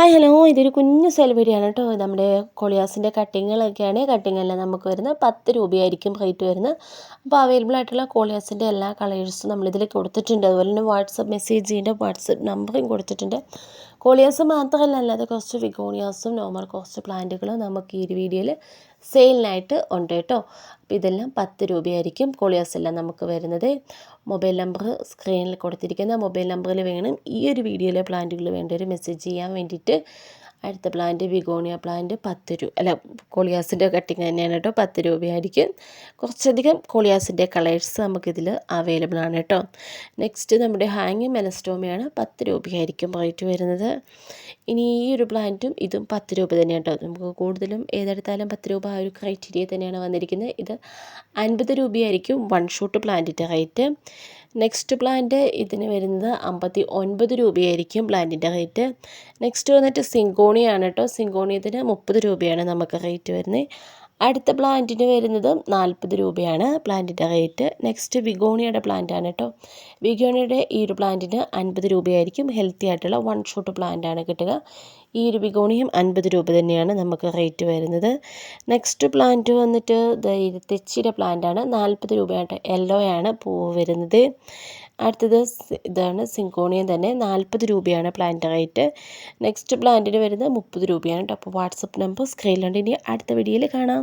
Hi hello ഇതൊരു കുഞ്ഞു സെലിബ്രിറ്റിയാണ് കേട്ടോ. നമ്മുടെ കൊളിയാസിന്റെ കട്ടിങ്ങുകളൊക്കെയാണ് കട്ടിങ് എല്ലാം നമുക്ക് വരുന്നത് പത്ത് രൂപയായിരിക്കും റേറ്റ് വരുന്നത്. അപ്പോൾ അവൈലബിൾ ആയിട്ടുള്ള കോളിയാസിന്റെ എല്ലാ കളേഴ്സും നമ്മളിതിൽ കൊടുത്തിട്ടുണ്ട്. അതുപോലെ തന്നെ വാട്സപ്പ് മെസ്സേജിന്റെ വാട്സപ്പ് നമ്പറും കൊടുത്തിട്ടുണ്ട്. കോളിയാസ് മാത്രമല്ല അല്ലാതെ കുറച്ച് വിഗോണിയാസും നോർമൽ കുറച്ച് പ്ലാന്റുകളും നമുക്ക് ഈ ഒരു വീഡിയോയിൽ സെയിലിനായിട്ട് ഉണ്ട് കേട്ടോ. അപ്പോൾ ഇതെല്ലാം പത്ത് രൂപയായിരിക്കും കോളിയാസ് എല്ലാം നമുക്ക് വരുന്നത്. മൊബൈൽ നമ്പർ സ്ക്രീനിൽ കൊടുത്തിരിക്കുന്ന മൊബൈൽ നമ്പറിൽ വേണം ഈ ഒരു വീഡിയോയിലെ പ്ലാന്റുകൾ വേണ്ടവർ മെസ്സേജ് ചെയ്യാൻ വേണ്ടിയിട്ട്. അടുത്ത പ്ലാന്റ് വിഗോണിയ പ്ലാന്റ് പത്ത് രൂപ അല്ല കോളിയാസിന്റെ കട്ടിങ് തന്നെയാണ് കേട്ടോ പത്ത് രൂപയായിരിക്കും. കുറച്ചധികം കോളിയാസിന്റെ കളേഴ്സ് നമുക്കിതിൽ അവൈലബിൾ ആണ് കേട്ടോ. നെക്സ്റ്റ് നമ്മുടെ ഹാങ്ങിങ് മെലസ്റ്റോമയാണ് പത്ത് രൂപയായിരിക്കും റേറ്റ് വരുന്നത്. ഇനി ഈ ഒരു പ്ലാന്റും ഇതും പത്ത് രൂപ തന്നെയാണ് കേട്ടോ. നമുക്ക് കൂടുതലും ഏതെടുത്താലും പത്ത് രൂപ ആ ഒരു ക്രൈറ്റീരിയ തന്നെയാണ് വന്നിരിക്കുന്നത്. ഇത് അൻപത് രൂപയായിരിക്കും വൺ ഷോട്ട് പ്ലാന്റിന്റെ റേറ്റ് നെക്സ്റ്റ് പ്ലാന്റ് ഇതിന് വരുന്നത് അമ്പത്തി ഒൻപത് രൂപയായിരിക്കും പ്ലാന്റിന്റെ റേറ്റ് നെക്സ്റ്റ് വന്നിട്ട് സിങ്കോണിയാണ് കേട്ടോ സിങ്കോണിയത്തിന് മുപ്പത് രൂപയാണ് നമുക്ക് റേറ്റ് വരുന്നത്. അടുത്ത പ്ലാന്റിന് വരുന്നത് നാൽപ്പത് രൂപയാണ് പ്ലാന്റിന്റെ റേറ്റ് നെക്സ്റ്റ് വിഗോണിയുടെ പ്ലാന്റ് ആണ് കേട്ടോ വിഗോണിയുടെ ഈ ഒരു പ്ലാന്റിന് അൻപത് രൂപയായിരിക്കും. ഹെൽത്തി ആയിട്ടുള്ള വൺ ഷോട്ട് പ്ലാന്റ് ആണ് കിട്ടുക. ഈ ഒരു വിഗോണിയും അൻപത് രൂപ തന്നെയാണ് നമുക്ക് റേറ്റ് വരുന്നത്. നെക്സ്റ്റ് പ്ലാന്റ് വന്നിട്ട് തെച്ചിയുടെ പ്ലാന്റ് ആണ്. നാൽപ്പത് രൂപയായിട്ട് യെല്ലോ ആണ് പൂവ് വരുന്നത്. അടുത്തത് ഇതാണ് സിങ്കോണിയം തന്നെ. നാൽപ്പത് രൂപയാണ് പ്ലാന്റ് റേറ്റ് നെക്സ്റ്റ് പ്ലാന്റിന് വരുന്നത് മുപ്പത് രൂപയാണ്. കേട്ടോ അപ്പോൾ വാട്സപ്പ് നമ്പർ സ്ക്രീനിലുണ്ട് ഇനി അടുത്ത വീഡിയോയിൽ കാണാം.